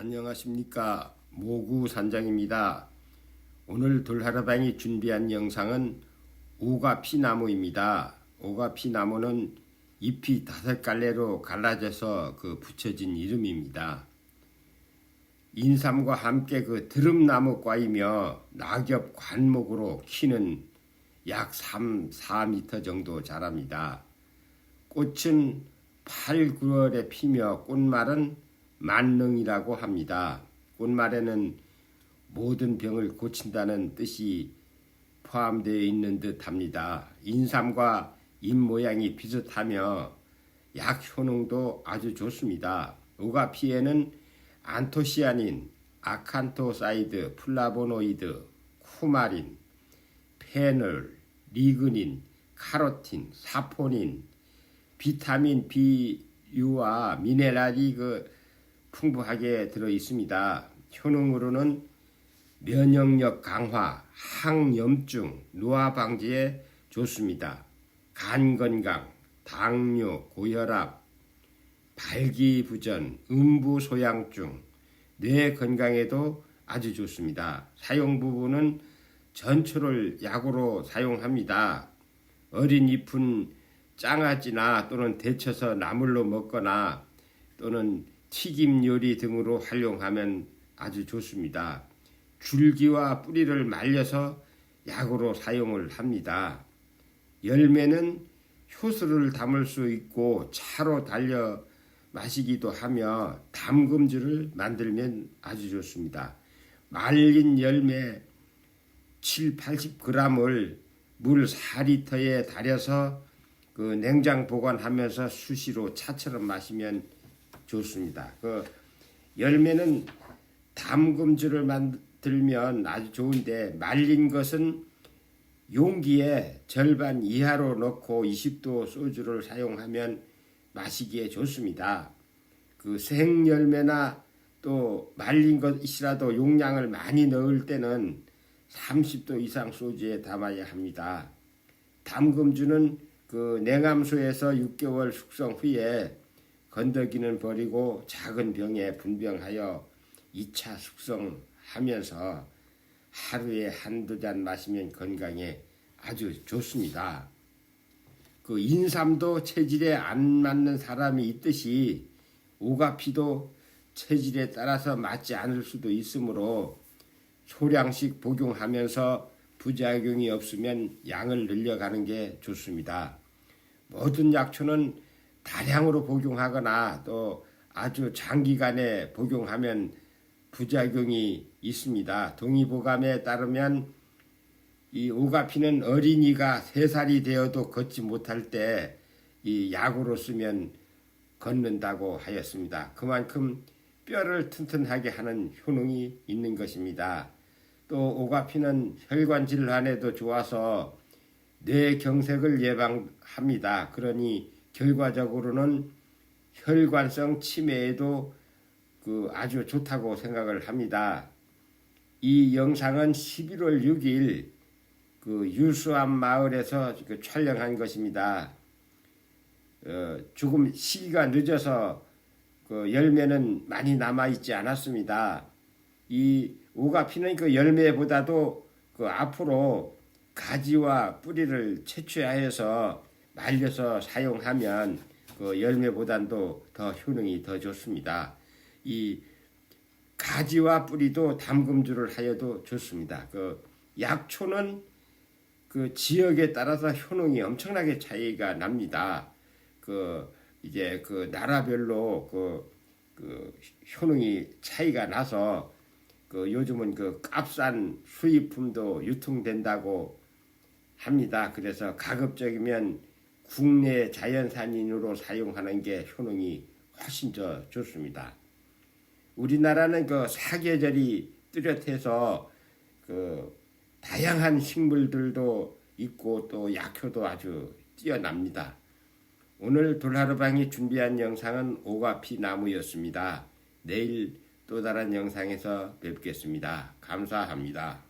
안녕하십니까 모구 산장입니다. 오늘 돌하라방이 준비한 영상은 오가피 나무입니다. 오가피 나무는 잎이 다섯 갈래로 갈라져서 그 붙여진 이름입니다. 인삼과 함께 그 드름나무과이며 낙엽 관목으로 키는 약 3, 4m 정도 자랍니다. 꽃은 8, 9월에 피며 꽃말은 만능이라고 합니다. 꽃말에는 모든 병을 고친다는 뜻이 포함되어 있는 듯 합니다. 인삼과 잎 모양이 비슷하며 약 효능도 아주 좋습니다. 오가피에는 안토시아닌, 아칸토사이드, 플라보노이드, 쿠마린, 페놀, 리그닌, 카로틴, 사포닌, 비타민 B유와 미네랄이 그 풍부하게 들어 있습니다. 효능으로는 면역력 강화, 항염증, 노화 방지에 좋습니다. 간 건강, 당뇨, 고혈압, 발기부전, 음부 소양증, 뇌 건강에도 아주 좋습니다. 사용 부분은 전초를 약으로 사용합니다. 어린 잎은 장아찌나 또는 데쳐서 나물로 먹거나 또는 튀김 요리 등으로 활용하면 아주 좋습니다. 줄기와 뿌리를 말려서 약으로 사용을 합니다. 열매는 효소를 담을 수 있고 차로 달려 마시기도 하며 담금주를 만들면 아주 좋습니다. 말린 열매 7, 80g을 물 4리터에 달여서 그 냉장 보관하면서 수시로 차처럼 마시면 좋습니다. 그 열매는 담금주를 만들면 아주 좋은데 말린 것은 용기에 절반 이하로 넣고 20도 소주를 사용하면 마시기에 좋습니다. 그 생열매나 또 말린 것이라도 용량을 많이 넣을 때는 30도 이상 소주에 담아야 합니다. 담금주는 그 냉암수에서 6개월 숙성 후에 건더기는 버리고 작은 병에 분병하여 2차 숙성하면서 하루에 한두 잔 마시면 건강에 아주 좋습니다. 그 인삼도 체질에 안 맞는 사람이 있듯이 오가피도 체질에 따라서 맞지 않을 수도 있으므로 소량씩 복용하면서 부작용이 없으면 양을 늘려가는 게 좋습니다. 모든 약초는 다량으로 복용하거나 또 아주 장기간에 복용하면 부작용이 있습니다. 동의보감에 따르면 이 오가피는 어린이가 세살이 되어도 걷지 못할 때 이 약으로 쓰면 걷는다고 하였습니다. 그만큼 뼈를 튼튼하게 하는 효능이 있는 것입니다. 또 오가피는 혈관 질환에도 좋아서 뇌경색을 예방합니다. 그러니 결과적으로는 혈관성 치매에도 그 아주 좋다고 생각을 합니다. 이 영상은 11월 6일 그 유수암 마을에서 그 촬영한 것입니다. 어, 조금 시기가 늦어서 그 열매는 많이 남아 있지 않았습니다. 이 오가피는 그 열매보다도 그 앞으로 가지와 뿌리를 채취하여서 말려서 사용하면 그 열매보단도 더 효능이 더 좋습니다. 이 가지와 뿌리도 담금주를 하여도 좋습니다. 그 약초는 그 지역에 따라서 효능이 엄청나게 차이가 납니다. 그 이제 그 나라별로 그, 그 효능이 차이가 나서 그 요즘은 그 값싼 수입품도 유통된다고 합니다. 그래서 가급적이면 국내 자연산인으로 사용하는 게 효능이 훨씬 더 좋습니다. 우리나라는 그 사계절이 뚜렷해서 그 다양한 식물들도 있고 또 약효도 아주 뛰어납니다. 오늘 돌하루방이 준비한 영상은 오가피 나무였습니다. 내일 또 다른 영상에서 뵙겠습니다. 감사합니다.